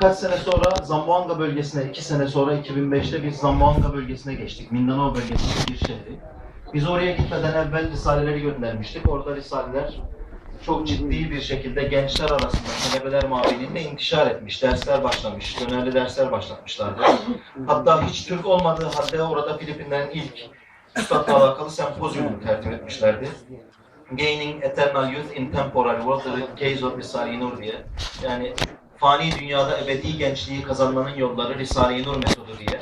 Kaç sene sonra Zamboanga bölgesine, iki sene sonra 2005'te biz Zamboanga bölgesine geçtik. Mindanao bölgesinin bir şehri. Biz oraya gitmeden evvel risaleleri göndermiştik. Orada risaleler çok ciddi bir şekilde gençler arasında talebeler mabininde intişar etmiş, dersler başlamış, önemli dersler başlatmışlardı. Hatta hiç Türk olmadığı halde orada Filipinlerin ilk üstadla alakalı sempozyumu tertip etmişlerdi. Gaining Eternal Youth in Temporal World, Gaze of Risale-i Nur diye. Yani fani dünyada ebedi gençliği kazanmanın yolları Risale-i Nur metodu diye.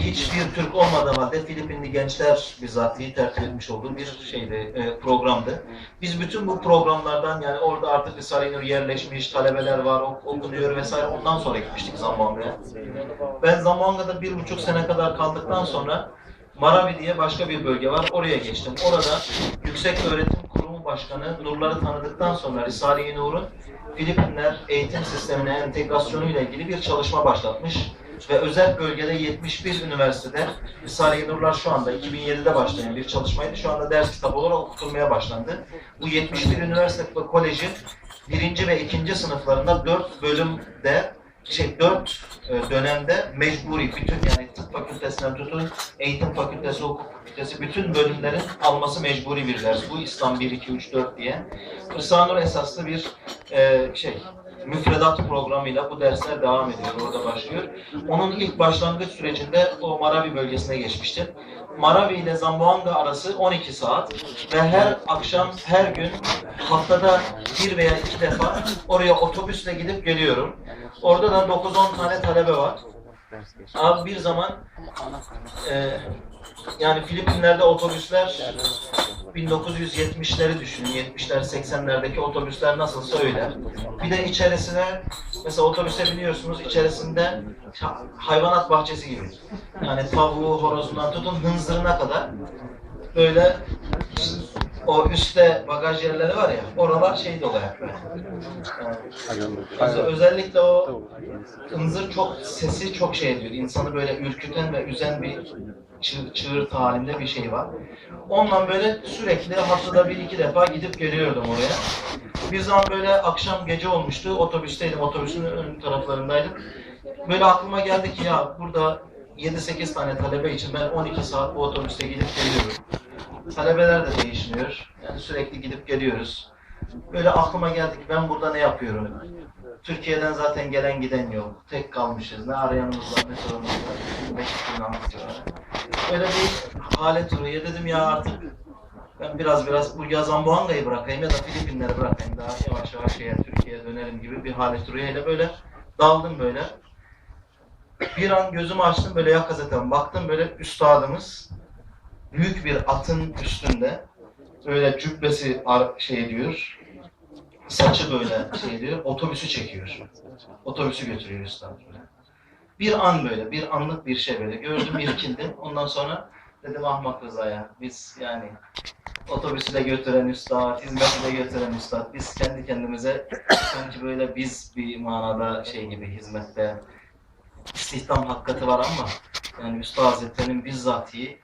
Hiçbir Türk olmadığı halde Filipinli gençler bizatihi tertip etmiş olduğu bir şeydi, e, programdı. Biz bütün bu programlardan yani orada artık Risale-i Nur yerleşmiş, talebeler var, ok- okunuyor vesaire ondan sonra gitmiştik Zamboanga'ya. Ben Zamboanga'da bir buçuk sene kadar kaldıktan sonra Marawi diye başka bir bölge var. Oraya geçtim. Orada Yüksek Öğretim Kurumu Başkanı Nurları tanıdıktan sonra Risale-i Nur'un Filipinler eğitim sistemine entegrasyonu ile ilgili bir çalışma başlatmış ve özel bölgede 71 üniversitede Risale-i Nurlar şu anda 2007'de başlayan bir çalışmaydı. Şu anda ders kitabı olarak okutulmaya başlandı. Bu 71 üniversite ve kolejin birinci ve ikinci sınıflarında 4 bölümde şey 4 dönemde mecburi bütün yani tıp fakültesinden tutun eğitim fakültesi, hukuk fakültesi bütün bölümlerin alması mecburi bir ders. Bu İslam 1, 2, 3, 4 diye. Risale-i Nur esaslı bir e, şey müfredat programıyla bu dersler devam ediyor, orada başlıyor. Onun ilk başlangıç sürecinde o Marawi bölgesine geçmiştim. Marawi ile Zamboanga arası 12 saat ve her akşam, her gün haftada bir veya iki defa oraya otobüsle gidip geliyorum. Orada da 9-10 tane talebe var. Abi bir zaman e, yani Filipinler'de otobüsler 1970'leri düşünün. 70'ler 80'lerdeki otobüsler nasılsa öyle. Bir de içerisine mesela otobüse biniyorsunuz içerisinde ha- hayvanat bahçesi gibi. Yani tavuğu, horozundan tutun hınzırına kadar böyle o üstte bagaj yerleri var ya oralar şey dolu hep. Yani Özel- özellikle o hınzır çok sesi çok şey ediyor. İnsanı böyle ürküten ve üzen bir çığ, çığırt halinde bir şey var. Ondan böyle sürekli haftada bir iki defa gidip geliyordum oraya. Bir zaman böyle akşam gece olmuştu. Otobüsteydim. Otobüsün ön taraflarındaydım. Böyle aklıma geldi ki ya burada 7-8 tane talebe için ben 12 saat bu otobüste gidip geliyorum. Talebeler de değişmiyor. Yani sürekli gidip geliyoruz. Böyle aklıma geldi ki ben burada ne yapıyorum? Türkiye'den zaten gelen giden yok. Tek kalmışız. Ne arayanımız var ne sorunumuz var. Meşgul anlatıyorlar. Öyle bir hale duruyor. Dedim ya artık ben biraz biraz bu ya Zamboanga'yı bırakayım ya da Filipinleri bırakayım. Daha yavaş yavaş şeye, Türkiye'ye dönerim gibi bir hale duruyor. Öyle böyle daldım böyle. Bir an gözümü açtım böyle yakazeten. Baktım böyle üstadımız büyük bir atın üstünde böyle cübbesi şey diyor saçı böyle şey diyor otobüsü çekiyor. Otobüsü götürüyor üstad böyle. Bir an böyle, bir anlık bir şey böyle. Gördüm, irkildim. Ondan sonra dedim Ahmak Rıza'ya. Biz yani otobüsü de götüren üstad, hizmeti de götüren üstad. Biz kendi kendimize sanki böyle biz bir manada şey gibi hizmette istihdam hakikati var ama yani Üstad Hazretleri'nin bizzatihi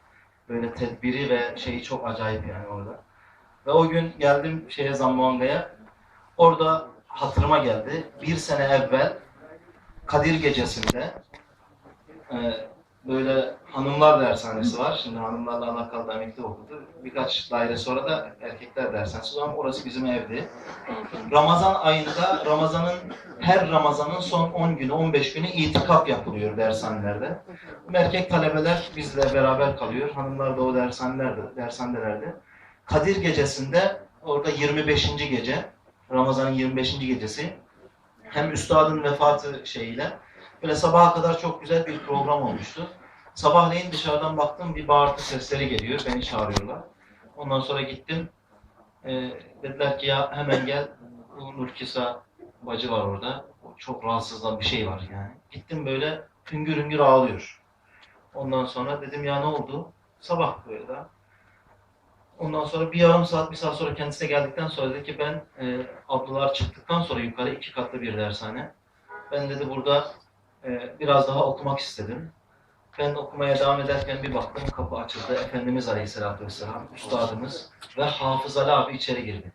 böyle tedbiri ve şeyi çok acayip yani orada. Ve o gün geldim şeye Zamboanga'ya. Orada hatırıma geldi. Bir sene evvel Kadir Gecesi'nde e, böyle hanımlar dershanesi var. Şimdi hanımlarla alakalı da emekli okudu. Birkaç daire sonra da erkekler dershanesi var orası bizim evdi. Ramazan ayında Ramazan'ın her Ramazan'ın son 10 günü 15 günü itikaf yapılıyor dershanelerde. Erkek talebeler bizle beraber kalıyor. Hanımlar da o dershanelerde, dershanelerdi. Kadir gecesinde orada 25. gece Ramazan'ın 25. gecesi hem üstadın vefatı şeyiyle böyle sabaha kadar çok güzel bir program olmuştu. Sabahleyin dışarıdan baktım bir bağırtı sesleri geliyor. Beni çağırıyorlar. Ondan sonra gittim. Ee, dediler ki ya hemen gel. Nurkisa bacı var orada. O Çok rahatsızlan bir şey var yani. Gittim böyle hüngür hüngür ağlıyor. Ondan sonra dedim ya ne oldu? Sabah böyle daha. Ondan sonra bir yarım saat, bir saat sonra kendisine geldikten sonra dedi ki ben e, ablalar çıktıktan sonra yukarı iki katlı bir dershane. Ben dedi burada e, biraz daha okumak istedim. Ben okumaya devam ederken bir baktım kapı açıldı. Efendimiz Aleyhisselatü Vesselam, Üstadımız ve Hafız Ali abi içeri girdi.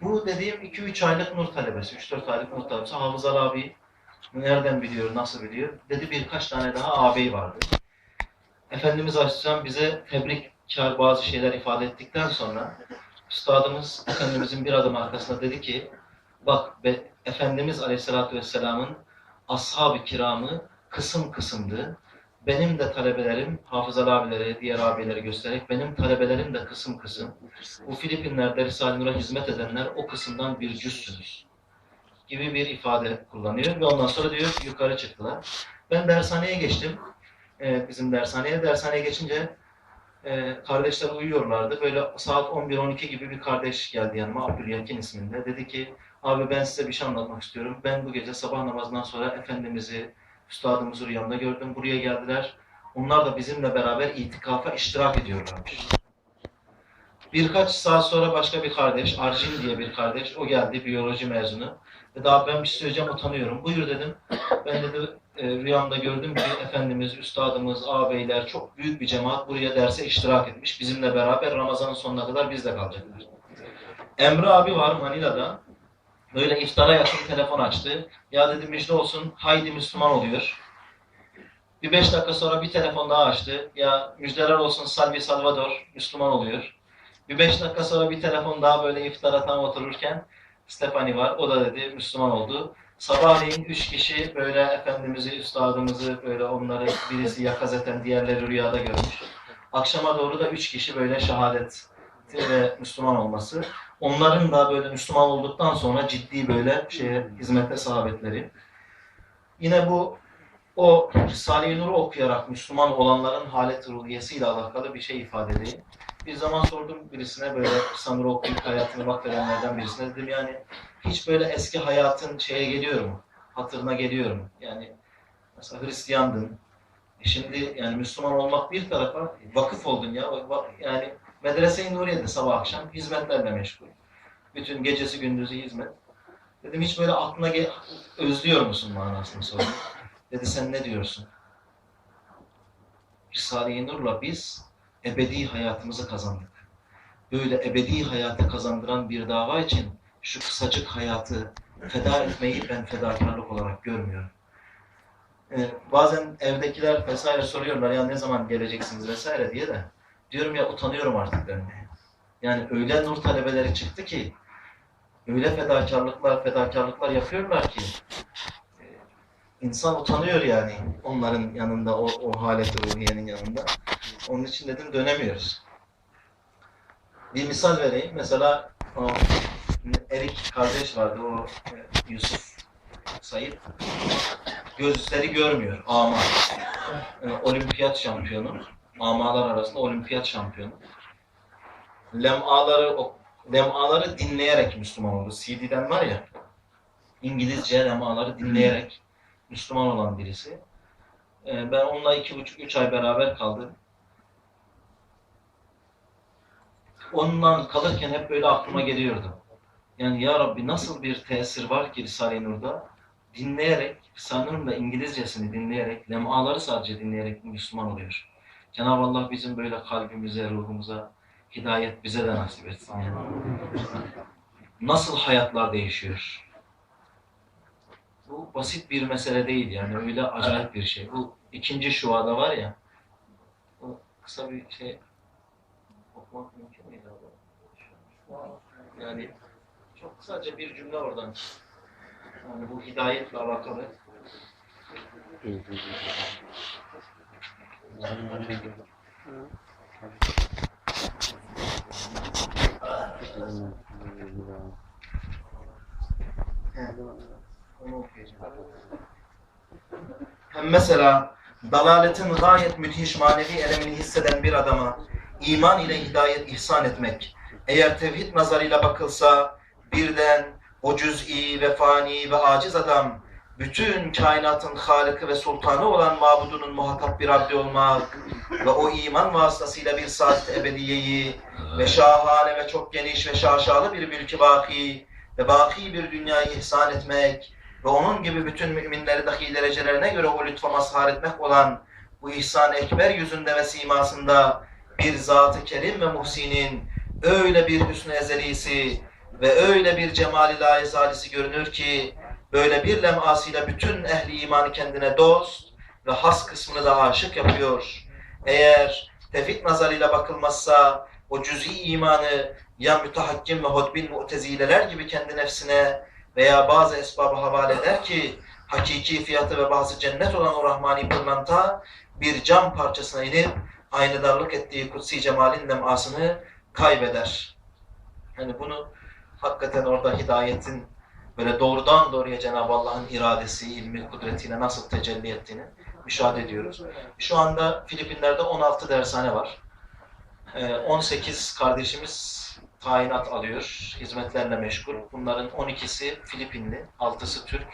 Bu dediğim 2-3 aylık nur talebesi, 3-4 aylık nur talebesi Hafız Ali abi Nereden biliyor, nasıl biliyor? Dedi birkaç tane daha ağabey vardı. Efendimiz Aleyhisselam bize tebrikkar bazı şeyler ifade ettikten sonra Üstadımız Efendimizin bir adım arkasında dedi ki bak be, Efendimiz Aleyhisselatü Vesselam'ın ashab-ı kiramı kısım kısımdı. Benim de talebelerim, hafızalı abileri, diğer abileri göstererek benim talebelerim de kısım kısım. Bu Filipinler'de Risale-i Nur'a hizmet edenler o kısımdan bir cüzsünüz gibi bir ifade kullanıyor ve ondan sonra diyor yukarı çıktılar. Ben dershaneye geçtim. Ee, bizim dershaneye. Dershaneye geçince e, kardeşler uyuyorlardı. Böyle saat 11-12 gibi bir kardeş geldi yanıma Abdülyakin isminde. Dedi ki abi ben size bir şey anlatmak istiyorum. Ben bu gece sabah namazından sonra Efendimiz'i, Üstadımızı rüyamda gördüm. Buraya geldiler. Onlar da bizimle beraber itikafa iştirak ediyorlarmış. Birkaç saat sonra başka bir kardeş, Arjin diye bir kardeş, o geldi, biyoloji mezunu. Dedi abi ben bir şey söyleyeceğim, utanıyorum. Buyur dedim. Ben dedi e, rüyamda gördüm ki Efendimiz, Üstadımız, ağabeyler çok büyük bir cemaat buraya derse iştirak etmiş. Bizimle beraber Ramazan'ın sonuna kadar bizle kalacaklar. Emre abi var Manila'da. Böyle iftara yakın telefon açtı. Ya dedi müjde olsun haydi Müslüman oluyor. Bir beş dakika sonra bir telefon daha açtı. Ya müjdeler olsun Salvi Salvador Müslüman oluyor. Bir beş dakika sonra bir telefon daha böyle iftara tam otururken Stefani var. O da dedi Müslüman oldu. Sabahleyin üç kişi böyle Efendimiz'i, Üstadımızı böyle onları birisi yakazeten diğerleri rüyada görmüş. Akşama doğru da üç kişi böyle şehadet ve Müslüman olması. Onların da böyle Müslüman olduktan sonra ciddi böyle şeye hizmette sahabetleri. Yine bu o Risale-i Nur'u okuyarak Müslüman olanların halet ruhiyesiyle alakalı bir şey ifade edeyim. Bir zaman sordum birisine böyle Sanur okuyup hayatını vakfedenlerden birisine dedim yani hiç böyle eski hayatın şeye geliyor mu? Hatırına geliyor mu? Yani mesela Hristiyandın. E şimdi yani Müslüman olmak bir tarafa vakıf oldun ya. Yani Medrese-i Nuriye'de sabah akşam hizmetlerle meşgul. Bütün gecesi gündüzü hizmet. Dedim hiç böyle aklına özlüyor musun manasını sordum. Dedi sen ne diyorsun? Risale-i Nur'la biz ebedi hayatımızı kazandık. Böyle ebedi hayatı kazandıran bir dava için şu kısacık hayatı feda etmeyi ben fedakarlık olarak görmüyorum. Ee, bazen evdekiler vesaire soruyorlar ya ne zaman geleceksiniz vesaire diye de diyorum ya utanıyorum artık dönmeye. Yani öyle nur talebeleri çıktı ki öyle fedakarlıklar fedakarlıklar yapıyorlar ki insan utanıyor yani onların yanında o, o halet ruhiyenin yanında. Onun için dedim dönemiyoruz. Bir misal vereyim. Mesela o Erik kardeş vardı o e, Yusuf Sayıp. Gözleri görmüyor. Ama. E, olimpiyat şampiyonu. Amalar arasında olimpiyat şampiyonu. Lemaları lemaları dinleyerek Müslüman oldu. CD'den var ya İngilizce lemaları dinleyerek Müslüman olan birisi. E, ben onunla iki buçuk, üç ay beraber kaldım. Ondan kalırken hep böyle aklıma geliyordu. Yani ya Rabbi nasıl bir tesir var ki Risale-i Nur'da? Dinleyerek, Risale-i Nur'un da İngilizcesini dinleyerek, lemaları sadece dinleyerek Müslüman oluyor. Cenab-ı Allah bizim böyle kalbimize, ruhumuza hidayet bize de nasip etsin. Yani. Nasıl hayatlar değişiyor? Bu basit bir mesele değil yani öyle acayip bir şey. Bu ikinci şuada var ya, o kısa bir şey okumak mümkün abi. Yani çok kısaca bir cümle oradan. Yani bu hidayetle alakalı. Onu okuyacağım. Hem mesela dalaletin gayet müthiş manevi elemini hisseden bir adama iman ile hidayet ihsan etmek, eğer tevhid nazarıyla bakılsa birden o cüz'i ve fani ve aciz adam bütün kainatın halıkı ve sultanı olan mabudunun muhatap bir Rabbi olmak ve o iman vasıtasıyla bir saadet ebediyeyi ve şahane ve çok geniş ve şaşalı bir mülkü baki ve baki bir dünyayı ihsan etmek ve onun gibi bütün müminleri dahi derecelerine göre o lütfa mazhar etmek olan bu ihsan ekber yüzünde ve simasında bir zat-ı kerim ve muhsinin öyle bir hüsnü ezelisi ve öyle bir cemali layezalisi görünür ki Böyle bir lemasıyla bütün ehli imanı kendine dost ve has kısmını da aşık yapıyor. Eğer tevhid nazarıyla bakılmazsa o cüz'i imanı ya mütehakkim ve hodbil mutezileler gibi kendi nefsine veya bazı esbabı havale eder ki hakiki fiyatı ve bazı cennet olan o rahmani pırlanta bir cam parçasına inip aynadarlık ettiği kutsi cemalin lemasını kaybeder. Yani bunu hakikaten orada hidayetin böyle doğrudan doğruya Cenab-ı Allah'ın iradesi, ilmi, kudretiyle nasıl tecelli ettiğini müşahede ediyoruz. Şu anda Filipinler'de 16 dershane var. Ee, 18 kardeşimiz tayinat alıyor, hizmetlerle meşgul. Bunların 12'si Filipinli, 6'sı Türk.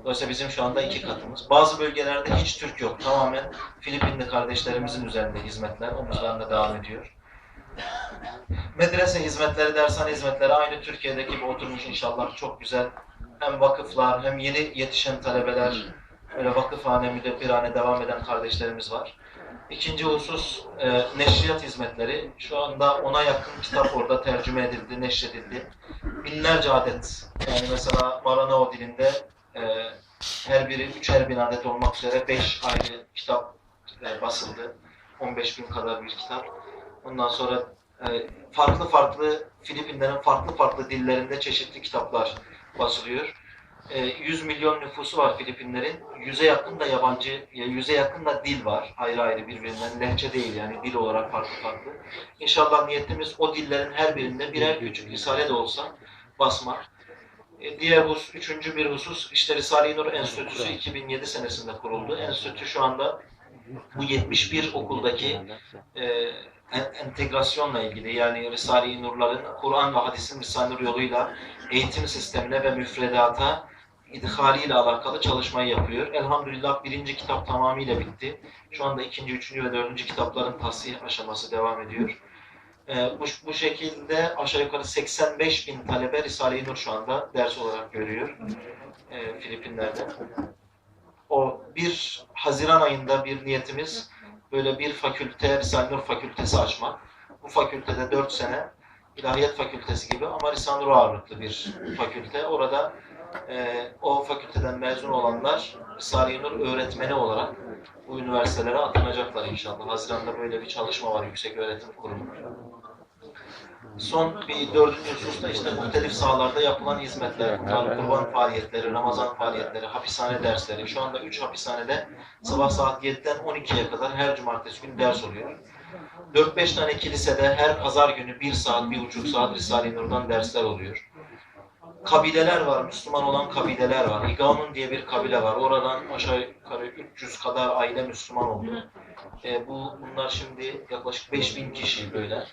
Dolayısıyla bizim şu anda iki katımız. Bazı bölgelerde hiç Türk yok. Tamamen Filipinli kardeşlerimizin üzerinde hizmetler, omuzlarında devam ediyor. Medrese hizmetleri, dershane hizmetleri aynı Türkiye'deki gibi oturmuş inşallah. Çok güzel. Hem vakıflar, hem yeni yetişen talebeler, böyle vakıfhane, müdebbirhane devam eden kardeşlerimiz var. İkinci husus e, neşriyat hizmetleri. Şu anda ona yakın kitap orada tercüme edildi, neşredildi. Binlerce adet. Yani mesela Maranao dilinde e, her biri üçer bin adet olmak üzere beş ayrı kitap e, basıldı. 15 bin kadar bir kitap. Ondan sonra e, farklı farklı Filipinlerin farklı farklı dillerinde çeşitli kitaplar basılıyor. E, 100 milyon nüfusu var Filipinlerin. Yüze yakın da yabancı, ya yüze yakın da dil var. Ayrı ayrı birbirinden. Lehçe değil yani dil olarak farklı farklı. İnşallah niyetimiz o dillerin her birinde birer küçük risale de olsa basmak. E, Diğer hus, üçüncü bir husus işte Risale-i Nur Enstitüsü 2007 senesinde kuruldu. Enstitü şu anda bu 71 okuldaki e, en- entegrasyonla ilgili yani Risale-i Nur'ların Kur'an ve hadisin Risale-i Nur yoluyla eğitim sistemine ve müfredata idhaliyle alakalı çalışmayı yapıyor. Elhamdülillah birinci kitap tamamıyla bitti. Şu anda ikinci, üçüncü ve dördüncü kitapların tasih aşaması devam ediyor. Ee, bu, bu şekilde aşağı yukarı 85 bin talebe Risale-i Nur şu anda ders olarak görüyor e, Filipinler'de. O bir Haziran ayında bir niyetimiz böyle bir fakülte, Risale-i Nur fakültesi açmak. Bu fakültede 4 sene İlahiyat Fakültesi gibi ama Risale-i Nur ağırlıklı bir fakülte. Orada e, o fakülteden mezun olanlar Risale-i Nur öğretmeni olarak bu üniversitelere atanacaklar inşallah. Haziran'da böyle bir çalışma var Yüksek Öğretim Kurumu. Son bir dördüncü hususta işte muhtelif sahalarda yapılan hizmetler, kurban faaliyetleri, Ramazan faaliyetleri, hapishane dersleri. Şu anda 3 hapishanede sabah saat 7'den 12'ye kadar her cumartesi günü ders oluyor. 4-5 tane kilisede her pazar günü 1 saat, 1,5 saat Risale-i Nur'dan dersler oluyor. Kabileler var, Müslüman olan kabileler var. İgamın diye bir kabile var. Oradan aşağı yukarı 300 kadar aile Müslüman oldu. E, bu bunlar şimdi yaklaşık 5000 kişi böyle.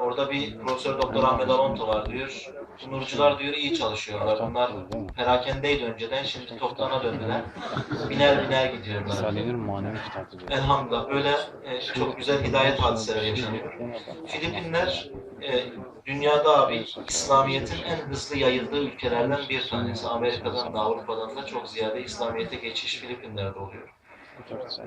Orada bir Profesör Doktor Ahmet Alonto var diyor. Nurcular diyor iyi çalışıyorlar. Bunlar perakendeydi önceden şimdi toftana döndüler. Biner biner gidiyorlar. Elhamdülillah böyle e, çok güzel hidayet hadiseleri yaşanıyor. Filipinler e, dünyada abi İslamiyet'in en hızlı yayıldığı ülkelerden bir tanesi. Amerika'dan da Avrupa'dan da çok ziyade İslamiyet'e geçiş Filipinler'de oluyor.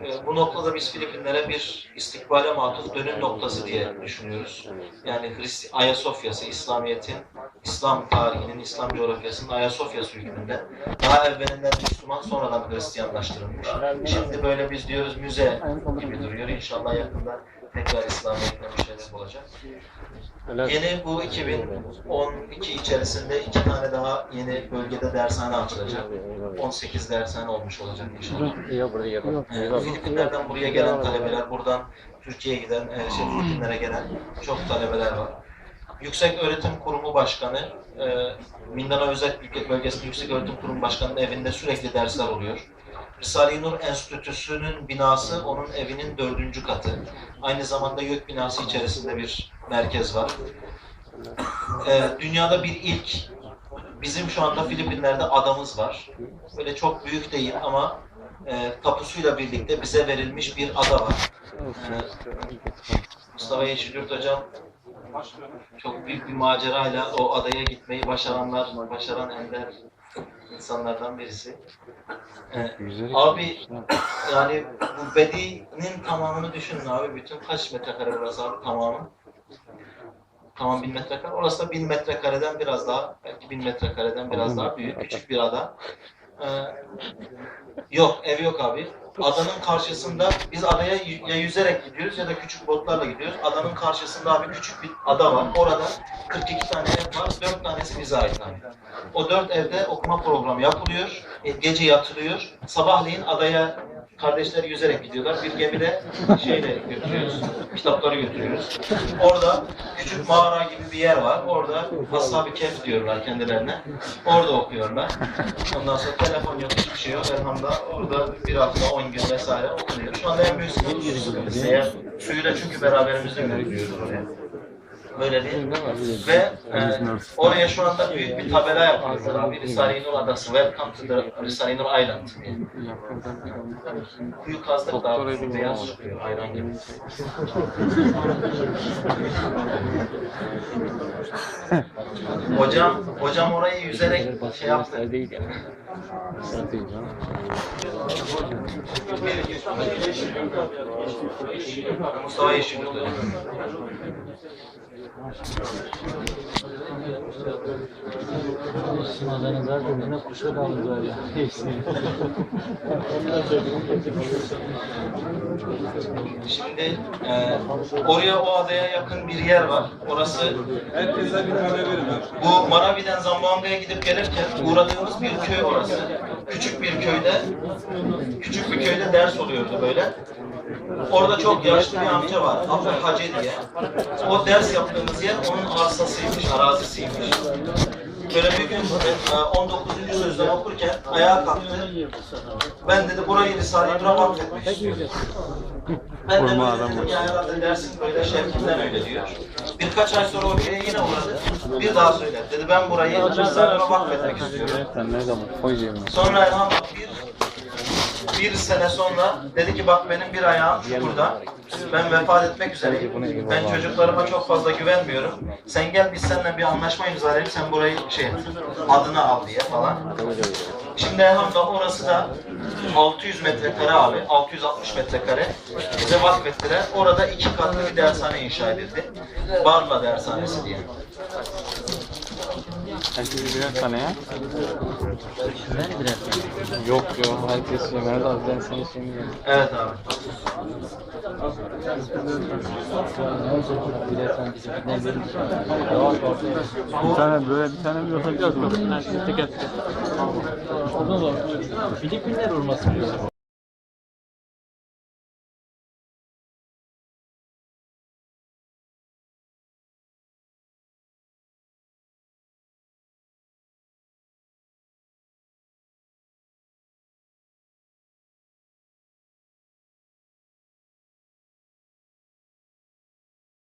E, bu noktada biz Filipinlere bir istikbale matuf dönüm noktası diye düşünüyoruz. Yani Hristi Ayasofya'sı İslamiyet'in, İslam tarihinin, İslam coğrafyasının Ayasofya'sı hükmünde. Daha evvelinden Müslüman sonradan Hristiyanlaştırılmış. Şimdi böyle biz diyoruz müze gibi duruyor. İnşallah yakında tekrar İslamiyet'le müşerref olacak. Yeni bu 2012 içerisinde iki tane daha yeni bölgede dershane açılacak. 18 dershane olmuş olacak inşallah. Ee, Filipinler'den buraya gelen talebeler, buradan Türkiye'ye giden, e, şey, Filipinlere gelen çok talebeler var. Yüksek Öğretim Kurumu Başkanı, e, Mindanao Özel Ülke Bölgesi'nde Yüksek Öğretim Kurumu Başkanı'nın evinde sürekli dersler oluyor. Risale-i Nur Enstitüsü'nün binası onun evinin dördüncü katı. Aynı zamanda YÖK binası içerisinde bir merkez var. Ee, dünyada bir ilk, bizim şu anda Filipinler'de adamız var. Böyle çok büyük değil ama e, tapusuyla birlikte bize verilmiş bir ada var. Mustafa Yeşilyurt Hocam çok büyük bir macerayla o adaya gitmeyi başaranlar, başaran ender insanlardan birisi. Ee, Abi yani bu Bedi'nin tamamını düşünün abi. Bütün kaç metrekare burası abi tamamı? Tamam 1000 metrekare. Orası da 1000 metrekareden biraz daha, belki 1000 metrekareden biraz daha büyük. Küçük bir ada. Ee, yok, ev yok abi. Adanın karşısında biz adaya ya yüzerek gidiyoruz ya da küçük botlarla gidiyoruz. Adanın karşısında abi küçük bir ada var. Orada 42 tane ev var. 4 tanesi bize ait abi. O 4 evde okuma programı yapılıyor. E, gece yatılıyor. Sabahleyin adaya kardeşler yüzerek gidiyorlar. Bir gemide şeyle götürüyoruz. Kitapları götürüyoruz. Orada küçük mağara gibi bir yer var. Orada Ashab-ı Kehf diyorlar kendilerine. Orada okuyorlar. Ondan sonra telefon yok, hiçbir şey yok. Elhamdülillah orada bir hafta, 10 gün vesaire okunuyor. Şu anda en büyük sıkıntı suyuyla çünkü beraberimizde götürüyoruz oraya. Böyle bir ve e, oraya şu anda büyük bir tabela yapıyorlar abi. Risale-i Nur Adası. Welcome to the Risale-i Nur Island diye. Kuyu kazdık da beyaz çıkıyor ayran gibi. hocam, hocam orayı yüzerek şey yaptı. Mustafa Yeşil hocam. Sınavdan zaten yine kuşa kaldılar ya. Şimdi e, oraya o adaya yakın bir yer var. Orası Herkese bir kahve verin bu Maravi'den Zamboanga'ya gidip gelirken uğradığımız bir köy orası. Küçük bir köyde küçük bir köyde ders oluyordu böyle. Orada çok yaşlı bir amca var. Abdül Hacı diye. O ders yaptığımız yer onun arsasıymış, arazisiymiş. Bir gün e, 19. sözden okurken ayağa kalktı. Ben dedi burayı Risale-i Nur'a vakfetmek istiyorum. Ben de böyle dedim ya herhalde dersin böyle şevkinden öyle diyor. Birkaç ay sonra o köye yine uğradı. Bir daha söyledi. Dedi ben burayı Risale-i Nur'a vakfetmek istiyorum. Sonra elhamdülillah bir, bir sene sonra dedi ki bak benim bir ayağım burada. Ben vefat etmek üzereyim. Ben çocuklarıma çok fazla güvenmiyorum. Sen gel biz seninle bir anlaşma imzalayalım. Sen burayı şey adını al diye falan. Şimdi elhamdülillah orası da 600 metrekare abi. 660 metrekare. Bize vakfettiler. Orada iki katlı bir dershane inşa edildi. Barla Dershanesi diye. Herkes birer tane ya. Ben birer tane. Yok yok herkes Mehmet abi ben seni şimdi Evet abi. Bir tane böyle bir tane mi yoksa biraz mı? Teker teker. Ondan sonra Filipinler olması lazım.